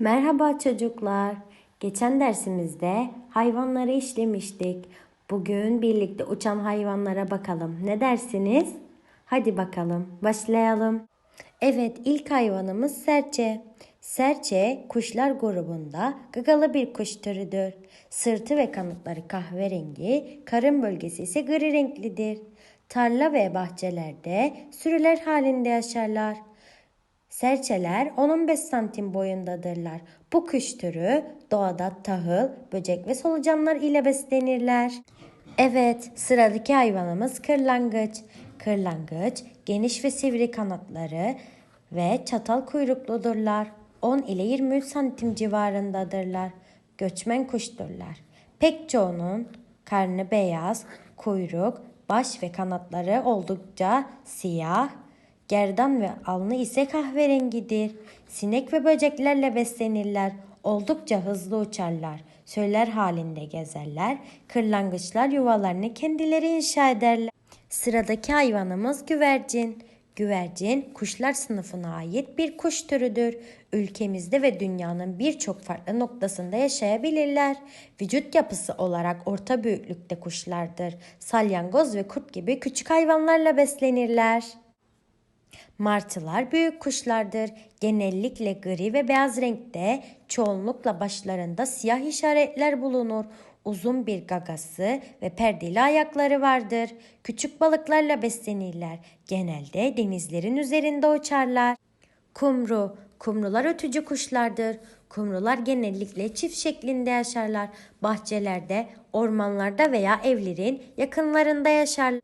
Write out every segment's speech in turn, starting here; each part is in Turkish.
Merhaba çocuklar. Geçen dersimizde hayvanları işlemiştik. Bugün birlikte uçan hayvanlara bakalım. Ne dersiniz? Hadi bakalım, başlayalım. Evet, ilk hayvanımız serçe. Serçe, kuşlar grubunda gagalı bir kuş türüdür. Sırtı ve kanatları kahverengi, karın bölgesi ise gri renklidir. Tarla ve bahçelerde sürüler halinde yaşarlar. Serçeler 10-15 santim boyundadırlar. Bu kuş türü doğada tahıl, böcek ve solucanlar ile beslenirler. Evet, sıradaki hayvanımız kırlangıç. Kırlangıç, geniş ve sivri kanatları ve çatal kuyrukludurlar. 10 ile 23 santim civarındadırlar. Göçmen kuşturlar. Pek çoğunun karnı beyaz, kuyruk, baş ve kanatları oldukça siyah, Gerdan ve alnı ise kahverengidir. Sinek ve böceklerle beslenirler. Oldukça hızlı uçarlar. Söyler halinde gezerler. Kırlangıçlar yuvalarını kendileri inşa ederler. Sıradaki hayvanımız güvercin. Güvercin kuşlar sınıfına ait bir kuş türüdür. Ülkemizde ve dünyanın birçok farklı noktasında yaşayabilirler. Vücut yapısı olarak orta büyüklükte kuşlardır. Salyangoz ve kurt gibi küçük hayvanlarla beslenirler. Martılar büyük kuşlardır. Genellikle gri ve beyaz renkte, çoğunlukla başlarında siyah işaretler bulunur. Uzun bir gagası ve perdeli ayakları vardır. Küçük balıklarla beslenirler. Genelde denizlerin üzerinde uçarlar. Kumru, kumrular ötücü kuşlardır. Kumrular genellikle çift şeklinde yaşarlar. Bahçelerde, ormanlarda veya evlerin yakınlarında yaşarlar.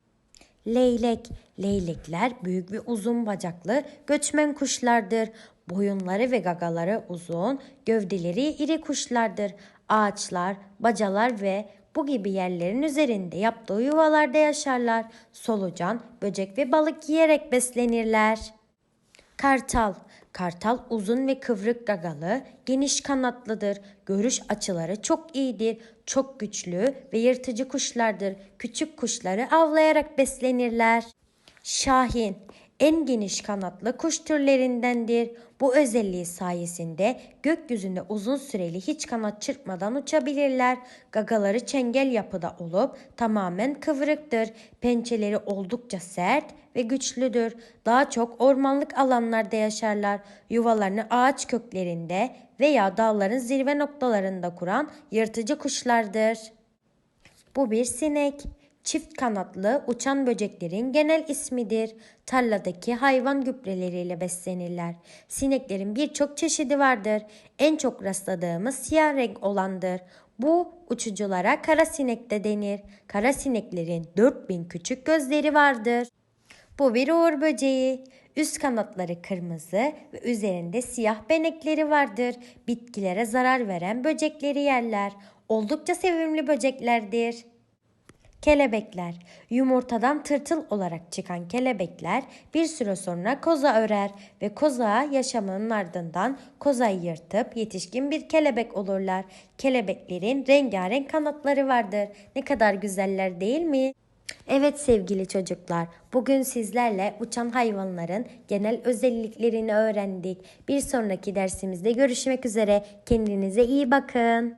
Leylek. Leylekler büyük ve uzun bacaklı göçmen kuşlardır. Boyunları ve gagaları uzun, gövdeleri iri kuşlardır. Ağaçlar, bacalar ve bu gibi yerlerin üzerinde yaptığı yuvalarda yaşarlar. Solucan, böcek ve balık yiyerek beslenirler. Kartal. Kartal uzun ve kıvrık gagalı, geniş kanatlıdır. Görüş açıları çok iyidir. Çok güçlü ve yırtıcı kuşlardır. Küçük kuşları avlayarak beslenirler. Şahin en geniş kanatlı kuş türlerindendir. Bu özelliği sayesinde gökyüzünde uzun süreli hiç kanat çırpmadan uçabilirler. Gagaları çengel yapıda olup tamamen kıvrıktır. Pençeleri oldukça sert ve güçlüdür. Daha çok ormanlık alanlarda yaşarlar. Yuvalarını ağaç köklerinde veya dağların zirve noktalarında kuran yırtıcı kuşlardır. Bu bir sinek. Çift kanatlı uçan böceklerin genel ismidir. Tarladaki hayvan gübreleriyle beslenirler. Sineklerin birçok çeşidi vardır. En çok rastladığımız siyah renk olandır. Bu uçuculara kara sinek de denir. Kara sineklerin 4000 küçük gözleri vardır. Bu bir uğur böceği. Üst kanatları kırmızı ve üzerinde siyah benekleri vardır. Bitkilere zarar veren böcekleri yerler. Oldukça sevimli böceklerdir. Kelebekler. Yumurtadan tırtıl olarak çıkan kelebekler bir süre sonra koza örer ve koza yaşamının ardından kozayı yırtıp yetişkin bir kelebek olurlar. Kelebeklerin rengarenk kanatları vardır. Ne kadar güzeller değil mi? Evet sevgili çocuklar, bugün sizlerle uçan hayvanların genel özelliklerini öğrendik. Bir sonraki dersimizde görüşmek üzere. Kendinize iyi bakın.